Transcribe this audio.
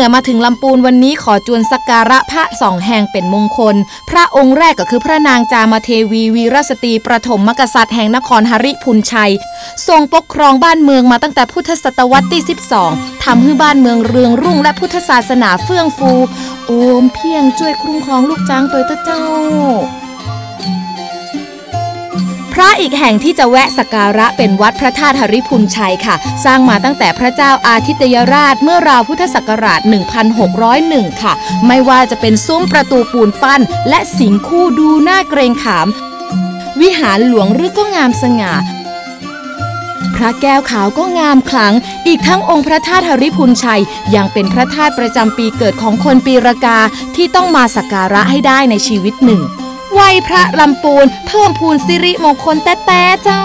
นือมาถึงลำปูนวันนี้ขอจวนสักการะพระสองแห่งเป็นมงคล พระองค์แรกก็คือพระนางจามเทวีวีรสตรีประถมมกษัตริย์แห่งนครหริพุนชัย ทรงปกครองบ้านเมืองมาตั้งแต่พุทธศตวรรษที่ 12ทำให้บ้านเมืองเรืองรุ่งและพุทธศาสนาเฟื่องฟู โอมเพียงช่วยคุ้มครองลูกจ้างตัวเจ้า ระอีกแห่งที่จะแวะสักการะเป็นวัดพระธาตุหริพุนชัยค่ะ สร้างมาตั้งแต่พระเจ้าอาทิตยราชเมื่อราวพุทธศักราช 1601 ค่ะ ไม่ว่าจะเป็นซุ้มประตูปูนปั้น และสิงคู่ดูน่าเกรงขาม วิหารหลวงรึก็งามสง่าพระแก้วขาวก็งามขลัง อีกทั้งองค์พระธาตุหริพุนชัย ยังเป็นพระธาตุประจำปีเกิดของคนปีรากาที่ต้องมาสักการะให้ได้ในชีวิตหนึ่ง ไหวพระลำปูนเพิ่มพูนสิริมงคลแต้ๆเจ้า